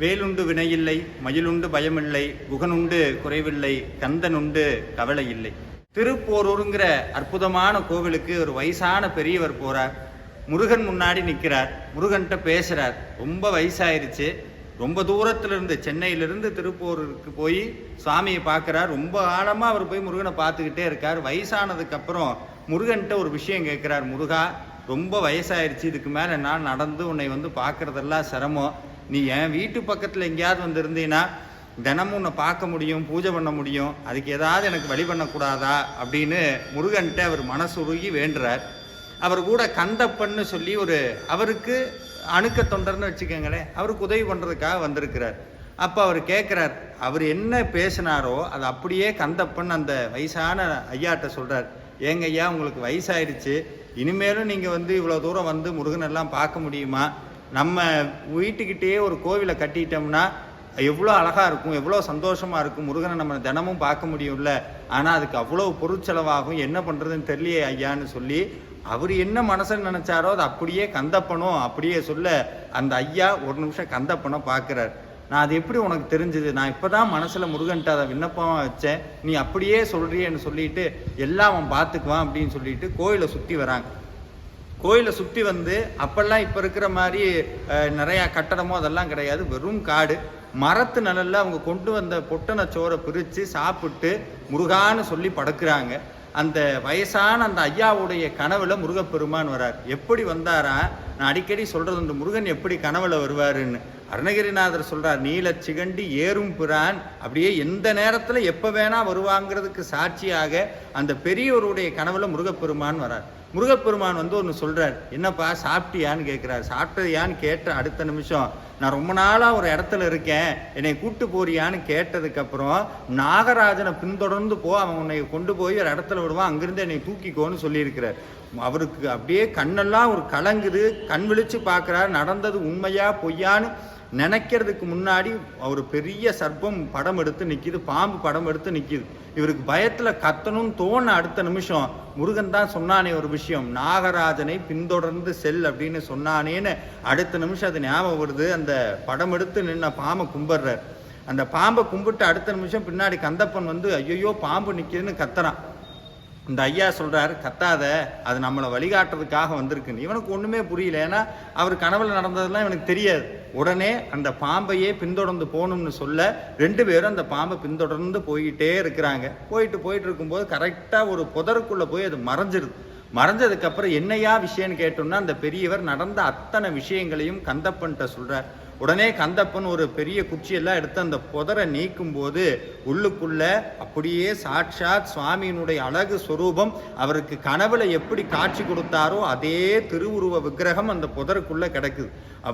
வேலுண்டு வினையில்லை மயிலுண்டு பயமில்லை குகனுண்டு குறைவில்லை கந்தனுண்டு கவலை இல்லை திருப்போரூருங்கிற அற்புதமான கோவிலுக்கு ஒரு வயசான பெரியவர் போறார். முருகன் முன்னாடி நிற்கிறார் முருகன்கிட்ட பேசுறார். ரொம்ப வயசாயிருச்சு. ரொம்ப தூரத்துல இருந்து சென்னையிலிருந்து திருப்பூருக்கு போய் சுவாமியை பார்க்கறார். ரொம்ப ஆழமா அவர் போய் முருகனை பார்த்துக்கிட்டே இருக்கார். வயசானதுக்கு அப்புறம் முருகன்கிட்ட ஒரு விஷயம் கேட்கிறார். முருகா ரொம்ப வயசாயிருச்சு. இதுக்கு மேலே நான் நடந்து உன்னை வந்து பார்க்கறதெல்லாம் சிரமம். நீ என் வீட்டு பக்கத்தில் எங்கேயாவது வந்து தினமும் உன்னை பார்க்க முடியும் பூஜை பண்ண முடியும் அதுக்கு ஏதாவது எனக்கு வழி பண்ணக்கூடாதா? அப்படின்னு முருகன்கிட்ட அவர் மனசுருகி வேண்டுறார். அவர் கூட கந்தப்பன்னு சொல்லி ஒரு அவருக்கு அணுக்க தொண்டர்னு வச்சுக்கோங்களேன் அவருக்கு உதவி பண்ணுறதுக்காக வந்திருக்கிறார். அப்போ அவர் கேட்குறார் அவர் என்ன பேசினாரோ அது அப்படியே கந்தப்பன் அந்த வயசான ஐயாட்ட சொல்கிறார் ஏங்க ஐயா உங்களுக்கு வயசாயிடுச்சு. இனிமேலும் நீங்கள் வந்து இவ்வளோ தூரம் வந்து முருகன் எல்லாம் பார்க்க முடியுமா? நம்ம வீட்டுக்கிட்டேயே ஒரு கோவிலை கட்டிட்டோம்னா எவ்வளோ அழகாக இருக்கும் எவ்வளோ சந்தோஷமாக இருக்கும் முருகனை நம்ம தினமும் பார்க்க முடியும்ல. ஆனால் அதுக்கு அவ்வளோ பொருட்செலவாகும் என்ன பண்ணுறதுன்னு தெரியலையே ஐயான்னு சொல்லி அவர் என்ன மனசில் நினச்சாரோ அது அப்படியே கந்தப்பனும் அப்படியே சொல்ல அந்த ஐயா ஒரு நிமிஷம் கந்தப்பனை பார்க்குறார். நான் அது எப்படி உனக்கு தெரிஞ்சது? நான் இப்போ தான் மனசில் முருகன்ட்ட அதை விண்ணப்பமாக வச்சேன். நீ அப்படியே சொல்கிறியன்னு சொல்லிட்டு எல்லாம் அவன் பார்த்துக்குவான் அப்படின்னு சொல்லிட்டு கோயிலை சுற்றி வராங்க. கோயிலை சுற்றி வந்து அப்போல்லாம் இப்போ இருக்கிற மாதிரி நிறையா கட்டடமோ அதெல்லாம் கிடையாது. வெறும் காடு. மரத்து நிழலில் அவங்க கொண்டு வந்த பொட்டனை சோறை பிரித்து சாப்பிட்டு முருகான்னு சொல்லி படுக்கிறாங்க. அந்த வயசான அந்த ஐயாவுடைய கனவுல முருகப்பெருமான் வரார். எப்படி வந்தாரா? நான் அடிக்கடி சொல்றது உண்டு முருகன் எப்படி கனவுல வருவாருன்னு. அருணகிரிநாதர் சொல்றார் நீல சிகண்டி ஏறும் பிரான். அப்படியே எந்த நேரத்துல எப்ப வேணா வருவாங்கிறதுக்கு சாட்சியாக அந்த பெரியவருடைய கனவுல முருகப்பெருமான் வரார். முருகப்பெருமான் வந்து ஒன்று சொல்கிறார் என்னப்பா சாப்பிட்டியான்னு கேட்குறாரு சாப்பிட்டதியான்னு கேட்ட அடுத்த நிமிஷம் நான் ரொம்ப நாளாக ஒரு இடத்துல இருக்கேன். என்னை கூட்டு போறியான்னு கேட்டதுக்கப்புறம் நாகராஜனை பின்தொடர்ந்து போ. அவன் உன்னை கொண்டு போய் ஒரு இடத்துல விடுவான். அங்கிருந்து என்னை தூக்கிக்கோன்னு சொல்லியிருக்கிறார். அவருக்கு அப்படியே கண்ணெல்லாம் ஒரு கலங்குது. கண் விழிச்சு பார்க்குறாரு. நடந்தது உண்மையா பொய்யான்னு நினைக்கிறதுக்கு முன்னாடி ஒரு பெரிய சர்ப்பம் படம் எடுத்து நிற்கிது பாம்பு படம் எடுத்து நிற்கிது இவருக்கு பயத்தில் கத்தணும்னு தோண அடுத்த நிமிஷம் முருகன் தான் சொன்னானே ஒரு விஷயம் நாகராஜனை பின்தொடர்ந்து செல் அப்படின்னு சொன்னானேன்னு அடுத்த நிமிஷம் அது ஞாபகம் வருது. அந்த படம் எடுத்து நின்ன பாம்பை கும்பிட்றார். அந்த பாம்பை கும்பிட்டு அடுத்த நிமிஷம் பின்னாடி கந்தப்பன் வந்து ஐயோ பாம்பு நிற்கிதுன்னு கத்துறான். இந்த ஐயா சொல்கிறார் கத்தாத அது நம்மளை வழிகாட்டுறதுக்காக வந்திருக்குன்னு. இவனுக்கு ஒன்றுமே புரியல. ஏன்னா அவர் கனவில் நடந்ததெல்லாம் இவனுக்கு தெரியாது. உடனே அந்த பாம்பையே பின்தொடர்ந்து போகணும்னு சொல்ல ரெண்டு பேரும் அந்த பாம்பை பின்தொடர்ந்து போய்கிட்டே இருக்கிறாங்க. போயிட்டு போயிட்டு இருக்கும்போது கரெக்டாக ஒரு புதருக்குள்ளே போய் அது மறைஞ்சிருது. மறைஞ்சதுக்கப்புறம் என்னையா விஷயம்னு கேட்டோம்னா அந்த பெரியவர் நடந்த அத்தனை விஷயங்களையும் கந்தப்பன்ட்ட சொல்கிறார் உடனே கந்தப்பன் ஒரு பெரிய குச்சியெல்லாம் எடுத்து அந்த புதரை நீக்கும் போது உள்ளுக்குள்ள அப்படியே சாட்சாத் சுவாமியினுடைய அழகு சுரூபம் அவருக்கு கனவுல எப்படி காட்சி கொடுத்தாரோ அதே திருவுருவ விக்கிரகம் அந்த புதருக்குள்ள கிடக்குது.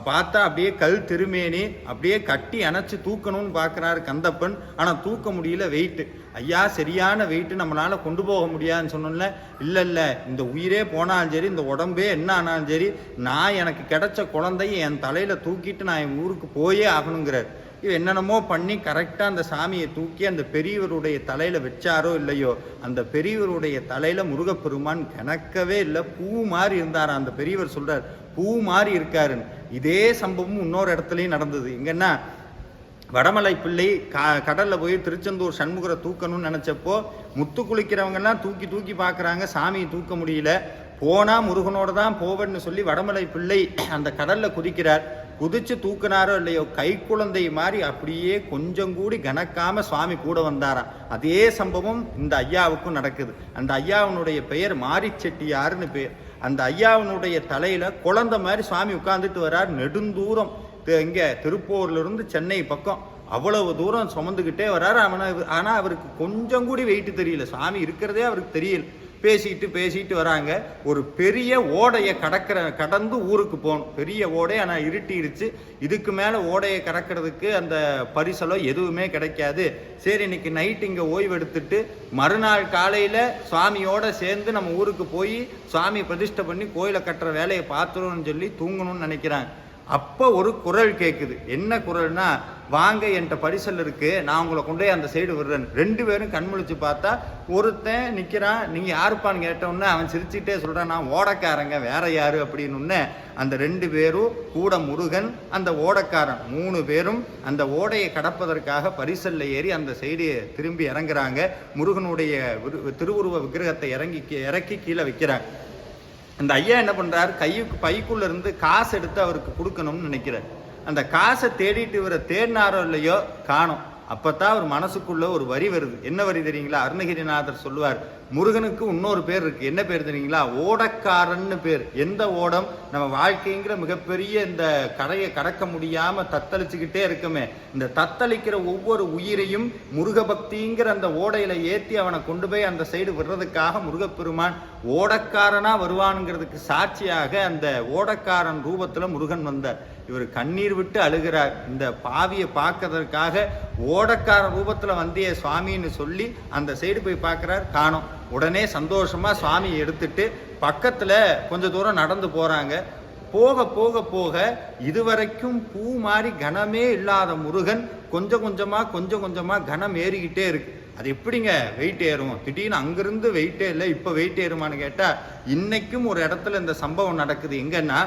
பார்த்தா அப்படியே கல் திருமேனி அப்படியே கட்டி அணைச்சி தூக்கணும்னு பார்க்குறாரு கந்தப்பன். ஆனால் தூக்க முடியல வெயிட்டு ஐயா சரியான வெயிட்டு நம்மளால கொண்டு போக முடியாதுன்னு சொன்னோம்ல. இல்லை இல்லை இந்த உயிரே போனாலும் சரி இந்த உடம்பே என்ன ஆனாலும் சரி நான் எனக்கு கிடைச்ச குழந்தைய என் தலையில் தூக்கிட்டு நான் என் ஊருக்கு போயே ஆகணுங்கிறார். என்னென்னமோ பண்ணி கரெக்டாக அந்த சாமியை தூக்கி அந்த பெரியவருடைய தலையில் வச்சாரோ இல்லையோ அந்த பெரியவருடைய தலையில் முருகப்பெருமான் கணக்கவே இல்லை. பூ மாதிரி இருந்தாரா? அந்த பெரியவர் சொல்கிறார் பூ மாதிரி இருக்காருன்னு. இதே சம்பவம் இன்னொரு இடத்துலையும் நடந்தது. எங்கன்னா வடமலை பிள்ளை கா கடலில் போய் திருச்செந்தூர் சண்முகரை தூக்கணும்னு நினச்சப்போ முத்து குளிக்கிறவங்கெல்லாம் தூக்கி தூக்கி பார்க்குறாங்க சாமியை தூக்க முடியல. போனால் முருகனோடு தான் போவேன்னு சொல்லி வடமலை பிள்ளை அந்த கடலில் குதிக்கிறார். குதிச்சு தூக்குனாரோ இல்லையோ கை குழந்தை மாதிரி அப்படியே கொஞ்சம் கூடி கணக்காம சுவாமி கூட வந்தாராம் அதே சம்பவம் இந்த ஐயாவுக்கும் நடக்குது. அந்த ஐயாவினுடைய பெயர் மாரிச்செட்டியாருன்னு பேர். அந்த ஐயாவினுடைய தலையில குழந்தை மாதிரி சுவாமி உட்கார்ந்துட்டு வர்றார். நெடுந்தூரம் இங்கே இங்க திருப்பூர்ல இருந்து சென்னை பக்கம். அவ்வளவு தூரம் சுமந்துக்கிட்டே வர்றாரு. அவனை ஆனா அவருக்கு கொஞ்சம் கூடி வெயிட் தெரியல. சாமி இருக்கிறதே அவருக்கு தெரியல. பேசிட்டு பேசிட்டு வராங்க. ஒரு பெரிய ஓடையை கடக்கிற கடந்து ஊருக்கு போகணும். பெரிய ஓடை ஆனால் இருட்டிடுச்சு இதுக்கு மேலே ஓடையை கடக்கிறதுக்கு அந்த பரிசலோ எதுவுமே கிடைக்காது. சரி இன்னைக்கு நைட் இங்கே ஓய்வு எடுத்துட்டு மறுநாள் காலையில் சுவாமியோட சேர்ந்து நம்ம ஊருக்கு போய் சுவாமி பிரதிஷ்டை பண்ணி கோயிலை கட்டுற வேலையை பார்த்துருவோம்னு சொல்லி தூங்கணும்னு நினைக்கிறாங்க. அப்போ ஒரு குரல் கேட்குது என்ன குரல்னா வாங்க என்கிட்ட பரிசல் இருக்குது நான் உங்களை கொண்டு போய் அந்த சைடு விடுறேன். ரெண்டு பேரும் கண்முழிச்சு பார்த்தா ஒருத்தன் நிற்கிறான் நீங்கள் யாருப்பான்னு கேட்டோன்னே அவன் சிரிச்சுட்டே சொல்கிறான் நான் ஓடக்காரங்க வேற யாரு? அப்படின்னு அந்த ரெண்டு பேரும் கூட முருகன் அந்த ஓடக்காரன் மூணு பேரும் அந்த ஓடையை கடப்பதற்காக பரிசல்ல ஏறி அந்த சைடு திரும்பி இறங்குறாங்க. முருகனுடைய திருவுருவ விக்கிரகத்தை இறங்கி இறக்கி கீழே வைக்கிறாங்க. அந்த ஐயா என்ன பண்ணுறார் கையுக்கு பைக்குள்ள இருந்து காசு எடுத்து அவருக்கு கொடுக்கணும்னு நினைக்கிறார். அந்த காசை தேடிட்டு இவரை தேடினாரோ இல்லையோ காணோம். அப்பதான் அவர் மனசுக்குள்ள ஒரு வரி வருது. என்ன வரி தெரியுங்களா? அருணகிரிநாதர் சொல்லுவார் முருகனுக்கு இன்னொரு பேர் இருக்கு. என்ன பேர் தெரியுங்களா? ஓடக்காரன்னு பேர். எந்த ஓடம்? நம்ம வாழ்க்கைங்கிற மிகப்பெரிய இந்த கடையை கடக்க முடியாம தத்தளிச்சுக்கிட்டே இருக்குமே. இந்த தத்தளிக்கிற ஒவ்வொரு உயிரையும் முருக பக்திங்கிற அந்த ஓடையில ஏத்தி அவனை கொண்டு போய் அந்த சைடு விடுறதுக்காக முருகப்பெருமான் ஓடக்காரனா வருவானுங்கிறதுக்கு சாட்சியாக அந்த ஓடக்காரன் ரூபத்துல முருகன் வந்தார். இவர் கண்ணீர் விட்டு அழுகிறார். இந்த பாவியை பார்க்கறதற்காக ஓடக்கார ரூபத்துல வந்திய சுவாமின்னு சொல்லி அந்த சைடு போய் பார்க்குறார். காணோம். உடனே சந்தோஷமாக சுவாமியை எடுத்துட்டு பக்கத்தில் கொஞ்ச தூரம் நடந்து போகிறாங்க போக போக போக இதுவரைக்கும் பூ மாதிரி கனமே இல்லாத முருகன் கொஞ்சம் கொஞ்சமாக கொஞ்சம் கொஞ்சமாக கனம் ஏறிக்கிட்டே இருக்கு. அது எப்படிங்க வெயிட் ஏறும்? திடீர்னு அங்கிருந்து வெயிட்டே இல்லை இப்போ வெயிட் ஏறுமான்னு கேட்டால் இன்னைக்கும் ஒரு இடத்துல இந்த சம்பவம் நடக்குது. எங்கன்னா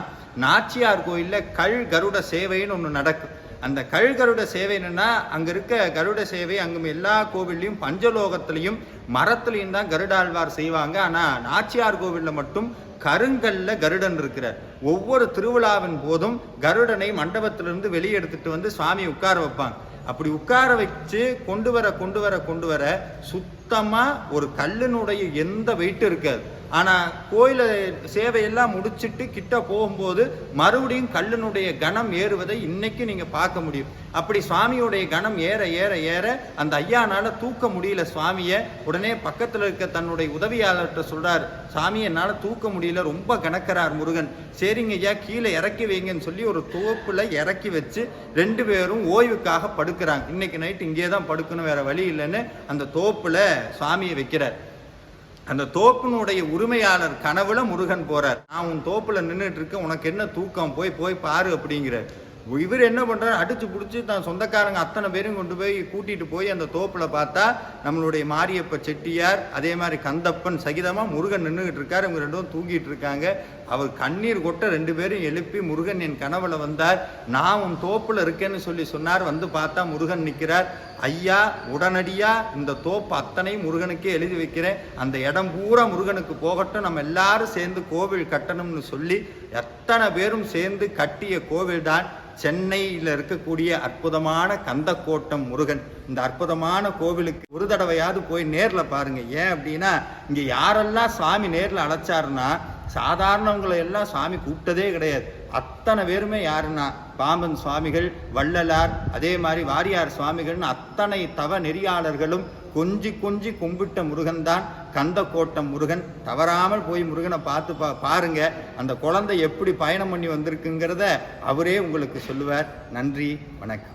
நாச்சியார் கோயிலில் கல் கருட சேவைன்னு ஒன்று நடக்கும். அந்த கல் கருட சேவை என்னன்னா அங்க இருக்க கருட சேவை அங்கும் எல்லா கோவில்லையும் பஞ்சலோகத்திலையும் மரத்துலையும் தான் கருடாழ்வார் செய்வாங்க. ஆனா நாச்சியார் கோவில்ல மட்டும் கருங்கல்ல கருடன் இருக்கிறார். ஒவ்வொரு திருவிழாவின் போதும் கருடனை மண்டபத்திலிருந்து வெளியே எடுத்துட்டு வந்து சுவாமி உட்கார வைப்பாங்க. அப்படி உட்கார வச்சு கொண்டு வர கொண்டு வர கொண்டு வர சுத்தமா ஒரு கல்லினுடைய எந்த வெயிட்டும் இருக்காது. ஆனால் கோயில சேவையெல்லாம் முடிச்சுட்டு கிட்ட போகும்போது மறுபடியும் கல்லினுடைய கணம் ஏறுவதை இன்னைக்கு நீங்கள் பார்க்க முடியும். அப்படி சுவாமியுடைய கணம் ஏற ஏற ஏற அந்த ஐயானால தூக்க முடியல சுவாமியை. உடனே பக்கத்தில் இருக்க தன்னுடைய உதவியாளர்கிட்ட சொல்றாரு சாமி என்னால் தூக்க முடியல ரொம்ப கணக்கிறார் முருகன். சரிங்க ஐயா கீழே இறக்கி வைங்கன்னு சொல்லி ஒரு தோப்பில் இறக்கி வச்சு ரெண்டு பேரும் ஓய்வுக்காக படுக்கிறாங்க. இன்னைக்கு நைட் இங்கே தான் படுக்கணும் வேற வழி இல்லைன்னு அந்த தோப்பில் சுவாமியை வைக்கிறார். அந்த தோப்பினுடைய உரிமையாளர் கனவுல முருகன் போறார். நான் உன் தோப்புல நின்றுட்டு இருக்கேன். உனக்கு என்ன தூக்கம்? போய் போய் பாரு அப்படிங்கிறார். இவர் என்ன பண்ணுறாரு அடித்து பிடிச்சி தான் சொந்தக்காரங்க அத்தனை பேரும் கொண்டு போய் கூட்டிகிட்டு போய் அந்த தோப்பில் பார்த்தா நம்மளுடைய மாரியப்ப செட்டியார் அதே மாதிரி கந்தப்பன் சகிதமாக முருகன் நின்றுகிட்டு இருக்கார். இவங்க ரெண்டும் தூங்கிட்டு இருக்காங்க. அவர் கண்ணீர் கொட்ட ரெண்டு பேரும் எழுப்பி முருகன் என் கனவுல வந்தார். நான் உன் தோப்பில் இருக்கேன்னு சொல்லி சொன்னார். வந்து பார்த்தா முருகன் நிற்கிறார் ஐயா உடனடியாக இந்த தோப்பு அத்தனையும் முருகனுக்கே எழுதி வைக்கிறேன். அந்த இடம் பூரா முருகனுக்கு போகட்டும். நம்ம எல்லாரும் சேர்ந்து கோவில் கட்டணும்னு சொல்லி எத்தனை பேரும் சேர்ந்து கட்டிய கோவில் தான் சென்னையில் இருக்கக்கூடிய அற்புதமான கந்தக்கோட்டம் முருகன். இந்த அற்புதமான கோவிலுக்கு ஒரு தடவையாவது போய் நேரில் பாருங்க. ஏன் அப்படின்னா இங்கே யாரெல்லாம் சுவாமி நேரில் அழைச்சாருன்னா சாதாரணவங்களை எல்லாம் சுவாமி கூப்பிட்டதே கிடையாது. அத்தனை பேருமே யாருன்னா பாம்பன் சுவாமிகள் வள்ளலார் அதே மாதிரி வாரியார் சுவாமிகள்னு அத்தனை தவ நெறியாளர்களும் கொஞ்சி கொஞ்சி கும்பிட்ட முருகன் தான் கந்தக்கோட்டம் முருகன். தவறாமல் போய் முருகனை பார்த்து பா பாருங்க. அந்த குழந்தை எப்படி பயணம் பண்ணி வந்திருக்குங்கிறத அவரே உங்களுக்கு சொல்லுவார். நன்றி வணக்கம்.